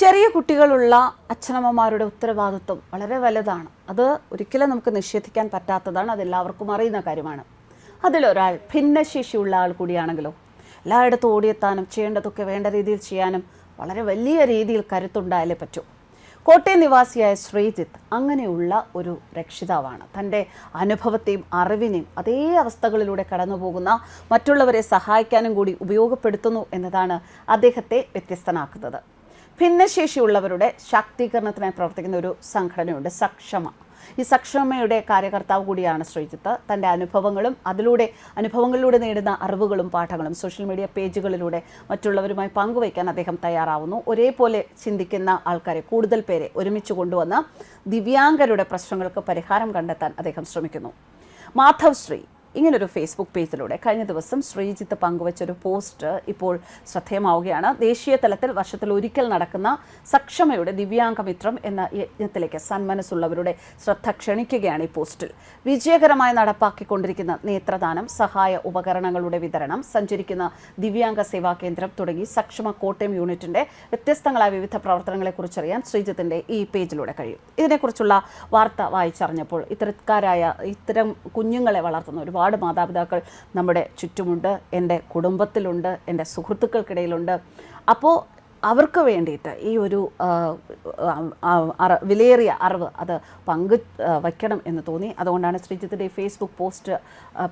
ചെറിയ കുട്ടികളുള്ള അച്ഛനമ്മമാരുടെ ഉത്തരവാദിത്വം വളരെ വലുതാണ്. അത് ഒരിക്കലും നമുക്ക് നിഷേധിക്കാൻ പറ്റാത്തതാണ് അതെല്ലാവർക്കും അറിയുന്ന കാര്യമാണ്. അതിലൊരാൾ ഭിന്നശേഷിയുള്ള ആൾ കൂടിയാണെങ്കിലോ എല്ലായിടത്തും ഓടിയെത്താനും ചെയ്യേണ്ടതൊക്കെ വേണ്ട രീതിയിൽ ചെയ്യാനും വളരെ വലിയ രീതിയിൽ കരുത്തുണ്ടായാലേ പറ്റൂ. കോട്ടയം നിവാസിയായ ശ്രീജിത്ത് അങ്ങനെയുള്ള ഒരു രക്ഷിതാവാണ്. തന്റെ അനുഭവത്തെയും അറിവിനെയും അതേ അവസ്ഥകളിലൂടെ കടന്നുപോകുന്ന മറ്റുള്ളവരെ സഹായിക്കാനും കൂടി ഉപയോഗപ്പെടുത്തുന്നു എന്നതാണ് അദ്ദേഹത്തെ വ്യത്യസ്തനാക്കുന്നത്. ഭിന്നശേഷിയുള്ളവരുടെ ശാക്തീകരണത്തിനായി പ്രവർത്തിക്കുന്ന ഒരു സംഘടനയുണ്ട് സക്ഷമ. ഈ സക്ഷമയുടെ കാര്യകർത്താവ് കൂടിയാണ് ശ്രീജിത്ത്. തന്റെ അനുഭവങ്ങളും അതിലൂടെ അനുഭവങ്ങളിലൂടെ നേടുന്ന അറിവുകളും പാഠങ്ങളും സോഷ്യൽ മീഡിയ പേജുകളിലൂടെ മറ്റുള്ളവരുമായി പങ്കുവയ്ക്കാൻ അദ്ദേഹം തയ്യാറാവുന്നു. ഒരേപോലെ ചിന്തിക്കുന്ന ആൾക്കാരെ കൂടുതൽ പേരെ ഒരുമിച്ച് കൊണ്ടുവന്ന് ദിവ്യാംഗരുടെ പ്രശ്നങ്ങൾക്ക് പരിഹാരം കണ്ടെത്താൻ അദ്ദേഹം ശ്രമിക്കുന്നു. മാധവ് ശ്രീ ഇങ്ങനൊരു ഫേസ്ബുക്ക് പേജിലൂടെ കഴിഞ്ഞ ദിവസം ശ്രീജിത്ത് പങ്കുവച്ചൊരു പോസ്റ്റ് ഇപ്പോൾ ശ്രദ്ധേയമാവുകയാണ്. ദേശീയ തലത്തിൽ വർഷത്തിൽ ഒരിക്കൽ നടക്കുന്ന സക്ഷമയുടെ ദിവ്യാംഗമിത്രം എന്ന യജ്ഞത്തിലേക്ക് സന്മനസ്സുള്ളവരുടെ ശ്രദ്ധ ക്ഷണിക്കുകയാണ് ഈ പോസ്റ്റിൽ വിജയകരമായി നടപ്പാക്കിക്കൊണ്ടിരിക്കുന്ന നേത്രദാനം സഹായ ഉപകരണങ്ങളുടെ വിതരണം സഞ്ചരിക്കുന്ന ദിവ്യാംഗ സേവാ കേന്ദ്രം തുടങ്ങി സക്ഷമ കോട്ടയം യൂണിറ്റിന്റെ വ്യത്യസ്തങ്ങളായ വിവിധ പ്രവർത്തനങ്ങളെക്കുറിച്ചറിയാൻ ശ്രീജിത്തിന്റെ ഈ പേജിലൂടെ കഴിയും. ഇതിനെക്കുറിച്ചുള്ള വാർത്ത വായിച്ചറിഞ്ഞപ്പോൾ ഇത്തരക്കാരായ ഇത്തരം കുഞ്ഞുങ്ങളെ വളർത്തുന്ന ഒരുപാട് മാതാപിതാക്കൾ നമ്മുടെ ചുറ്റുമുണ്ട് എന്റെ കുടുംബത്തിലുണ്ട് എന്റെ സുഹൃത്തുക്കൾക്കിടയിലുണ്ട്. അപ്പോൾ അവർക്ക് വേണ്ടിയിട്ട് ഈ ഒരു വിലയേറിയ അറിവ് അത് പങ്കു വയ്ക്കണം എന്ന് തോന്നി. അതുകൊണ്ടാണ് ശ്രീജിത്തിന്റെ ഫേസ്ബുക്ക് പോസ്റ്റ്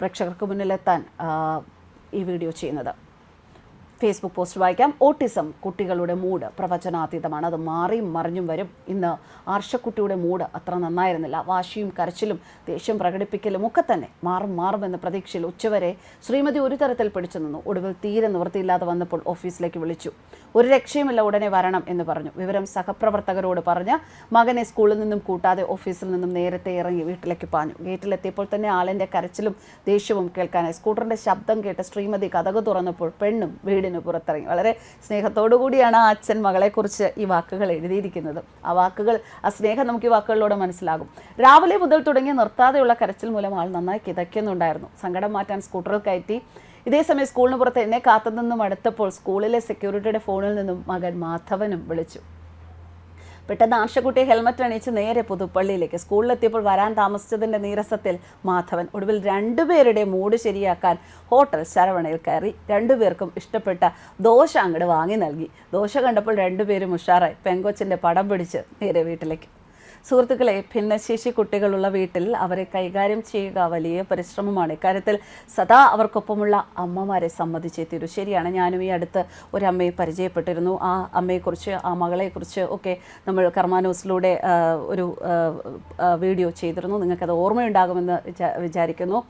പ്രേക്ഷകർക്ക് മുന്നിലെത്താൻ ഈ വീഡിയോ ചെയ്യുന്നത്. ഫേസ്ബുക്ക് പോസ്റ്റ് വായിക്കാം. ഓട്ടിസം കുട്ടികളുടെ മൂഡ് പ്രവചനാതീതമാണ്. അത് മാറിയും മറിഞ്ഞും വരും. ഇന്ന് ആർഷക്കുട്ടിയുടെ മൂഡ് അത്ര നന്നായിരുന്നില്ല. വാശിയും കരച്ചിലും ദേഷ്യം പ്രകടിപ്പിക്കലും ഒക്കെ തന്നെ മാറും മാറുമെന്ന പ്രതീക്ഷയിൽ ഉച്ചവരെ ശ്രീമതി ഒരു തരത്തിൽ പിടിച്ചു നിന്നു. ഒടുവിൽ തീരെ നിവൃത്തിയില്ലാതെ വന്നപ്പോൾ ഓഫീസിലേക്ക് വിളിച്ചു. ഒരു രക്ഷയുമില്ല ഉടനെ വരണം എന്ന് പറഞ്ഞു. വിവരം സഹപ്രവർത്തകരോട് പറഞ്ഞ് മകനെ സ്കൂളിൽ നിന്നും കൂട്ടാതെ ഓഫീസിൽ നിന്നും നേരത്തെ ഇറങ്ങി വീട്ടിലേക്ക് പാഞ്ഞു. ഗേറ്റിലെത്തിയപ്പോൾ തന്നെ ആളിന്റെ കരച്ചിലും ദേഷ്യവും കേൾക്കാനായി സ്കൂട്ടറിന്റെ ശബ്ദം കേട്ട് ശ്രീമതി കഥകു തുറന്നപ്പോൾ പെണ്ണും വീടിന് പുറത്തിറങ്ങി. വളരെ സ്നേഹത്തോടു കൂടിയാണ് ആ അച്ഛൻ മകളെക്കുറിച്ച് ഈ വാക്കുകൾ എഴുതിയിരിക്കുന്നത്. ആ വാക്കുകൾ ആ സ്നേഹം നമുക്ക് ഈ വാക്കുകളിലൂടെ മനസ്സിലാകും. രാവിലെ മുതൽ തുടങ്ങി നിർത്താതെയുള്ള കരച്ചിൽ മൂലം ആൾ നന്നായി കിതയ്ക്കുന്നുണ്ടായിരുന്നു. സങ്കടം മാറ്റാൻ സ്കൂട്ടറിൽ കയറ്റി. ഇതേസമയം സ്കൂളിന് പുറത്ത് എന്നെ കാത്തുനിന്നും അടുത്തപ്പോൾ സ്കൂളിലെ സെക്യൂരിറ്റിയുടെ ഫോണിൽ നിന്നും മകൻ മാധവനും വിളിച്ചു. പെട്ടെന്ന് ആർഷക്കുട്ടി ഹെൽമറ്റ് അണിയിച്ച് നേരെ പുതുപ്പള്ളിയിലേക്ക്. സ്കൂളിലെത്തിയപ്പോൾ വരാൻ താമസിച്ചതിന്റെ നീരസത്തിൽ മാധവൻ ഒടുവിൽ രണ്ടുപേരുടെ മൂഡ് ശരിയാക്കാൻ ഹോട്ടൽ ശരവണയിൽ കയറി. രണ്ടുപേർക്കും ഇഷ്ടപ്പെട്ട ദോശ അങ്ങോട്ട് വാങ്ങി നൽകി. ദോശ കണ്ടപ്പോൾ രണ്ടുപേരും ഉഷാറായി. പെങ്കൊച്ചിന്റെ പടം പിടിച്ച് നേരെ വീട്ടിലേക്ക്. സുഹൃത്തുക്കളെ ഭിന്നശേഷി കുട്ടികളുള്ള വീട്ടിൽ അവരെ കൈകാര്യം ചെയ്യുക വലിയ പരിശ്രമമാണ്. ഇക്കാര്യത്തിൽ സദാ അവർക്കൊപ്പമുള്ള അമ്മമാരെ സമ്മതിച്ചേ തീരൂ. ശരിയാണ് ഞാനും ഈ അടുത്ത് ഒരു അമ്മയെ പരിചയപ്പെട്ടിരുന്നു. ആ അമ്മയെക്കുറിച്ച് ആ മകളെക്കുറിച്ച് ഒക്കെ നമ്മൾ കർമാനോസിലൂടെ ഒരു വീഡിയോ ചെയ്തിരുന്നു. നിങ്ങൾക്കത് ഓർമ്മയുണ്ടാകുമെന്ന് വിചാ- വിചാരിക്കുന്നു.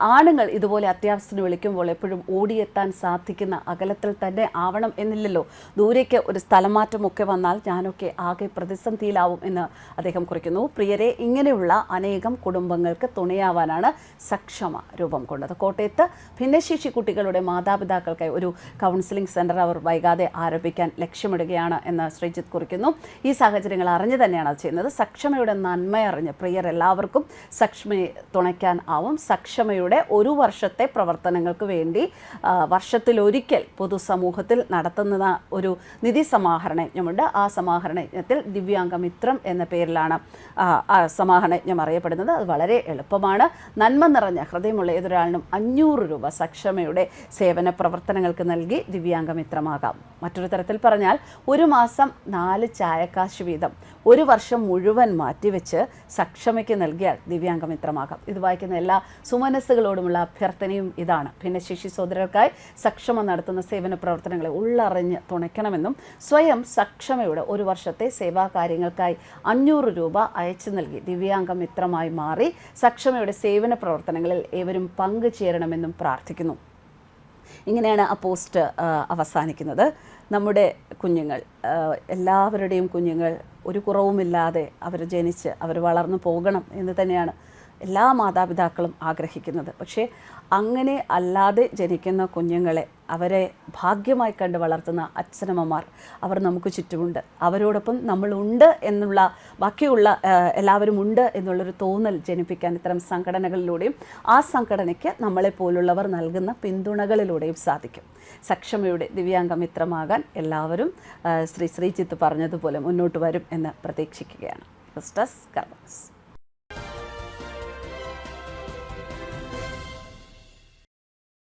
ആണുങ്ങൾ ഇതുപോലെ അത്യാവശ്യത്തിന് വിളിക്കുമ്പോൾ എപ്പോഴും ഓടിയെത്താൻ സാധിക്കുന്ന അകലത്തിൽ തന്നെ ആവണം എന്നില്ലല്ലോ. ദൂരേക്ക് ഒരു സ്ഥലമാറ്റമൊക്കെ വന്നാൽ ഞാനൊക്കെ ആകെ പ്രതിസന്ധിയിലാവും എന്ന് അദ്ദേഹം കുറിക്കുന്നു. പ്രിയരെ ഇങ്ങനെയുള്ള അനേകം കുടുംബങ്ങൾക്ക് തുണയാവാനാണ് സക്ഷമ രൂപം കൊണ്ടത്. കോട്ടയത്ത് ഭിന്നശേഷി കുട്ടികളുടെ മാതാപിതാക്കൾക്കായി ഒരു കൗൺസിലിംഗ് സെന്റർ അവർ വൈകാതെ ആരംഭിക്കാൻ ലക്ഷ്യമിടുകയാണ് എന്ന് ശ്രീജിത്ത് കുറിക്കുന്നു. ഈ സാഹചര്യങ്ങൾ അറിഞ്ഞു തന്നെയാണ് അത് ചെയ്യുന്നത്. സക്ഷമയുടെ നന്മ അറിഞ്ഞ് പ്രിയർ എല്ലാവർക്കും സക്ഷമയെ തുണയ്ക്കാൻ ആവും. സക്ഷമയുടെ ഒരു വർഷത്തെ പ്രവർത്തനങ്ങൾക്ക് വേണ്ടി വർഷത്തിലൊരിക്കൽ പൊതുസമൂഹത്തിൽ നടത്തുന്ന ഒരു നിധി സമാഹരണ യജ്ഞമുണ്ട് ആ സമാഹരണ യജ്ഞത്തിൽ ദിവ്യാംഗ മിത്രം എന്ന പേരിലാണ് ആ യജ്ഞം അറിയപ്പെടുന്നത്. അത് വളരെ എളുപ്പമാണ്. നന്മ നിറഞ്ഞ ഹൃദയമുള്ള ഏതൊരാളിനും അഞ്ഞൂറ് രൂപ സക്ഷമയുടെ സേവന പ്രവർത്തനങ്ങൾക്ക് നൽകി ദിവ്യാംഗ മിത്രമാകാം മറ്റൊരു തരത്തിൽ പറഞ്ഞാൽ ഒരു മാസം നാല് ചായക്കാശ് വീതം ഒരു വർഷം മുഴുവൻ മാറ്റിവെച്ച് സക്ഷമയ്ക്ക് നൽകിയാൽ ദിവ്യാംഗ മിത്രമാകാം ഇത് വായിക്കുന്ന എല്ലാ സുമനസ്സുകളോടുമുള്ള അഭ്യർത്ഥനയും ഇതാണ്. ഭിന്നശേഷി സോദരർക്കായി സക്ഷമ നടത്തുന്ന സേവന പ്രവർത്തനങ്ങളെ ഉള്ളറിഞ്ഞ് തുണയ്ക്കണമെന്നും സ്വയം സക്ഷമയുടെ ഒരു വർഷത്തെ സേവാ കാര്യങ്ങൾക്കായി അഞ്ഞൂറ് രൂപ അയച്ചു നൽകി. ദിവ്യാംഗ മിത്രമായി മാറി സക്ഷമയുടെ സേവന പ്രവർത്തനങ്ങളിൽ ഏവരും പങ്കുചേരണമെന്നും പ്രാർത്ഥിക്കുന്നു. ഇങ്ങനെയാണ് ആ പോസ്റ്റ് അവസാനിക്കുന്നത്. നമ്മുടെ കുഞ്ഞുങ്ങൾ എല്ലാവരുടെയും കുഞ്ഞുങ്ങൾ ഒരു കുറവുമില്ലാതെ അവർ ജനിച്ച് അവർ വളർന്നു പോകണം എന്ന് തന്നെയാണ് എല്ലാ മാതാപിതാക്കളും ആഗ്രഹിക്കുന്നത്. പക്ഷേ അങ്ങനെ അല്ലാതെ ജനിക്കുന്ന കുഞ്ഞുങ്ങളെ അവരെ ഭാഗ്യമായി കണ്ട് വളർത്തുന്ന അച്ഛനമ്മമാർ അവർ നമുക്ക് ചുറ്റുമുണ്ട്. അവരോടൊപ്പം നമ്മളുണ്ട് എന്നുള്ള ബാക്കിയുള്ള എല്ലാവരും ഉണ്ട് എന്നുള്ളൊരു തോന്നൽ ജനിപ്പിക്കാൻ ഇത്തരം സംഘടനകളിലൂടെയും ആ സംഘടനയ്ക്ക് നമ്മളെ പോലുള്ളവർ നൽകുന്ന പിന്തുണകളിലൂടെയും സാധിക്കും. സക്ഷമയുടെ ദിവ്യാംഗ മിത്രമാകാൻ എല്ലാവരും ശ്രീ ശ്രീജിത്ത് പറഞ്ഞതുപോലെ മുന്നോട്ട് വരും എന്ന് പ്രതീക്ഷിക്കുകയാണ്. ക്രിസ്റ്റസ് കർമ്മസ്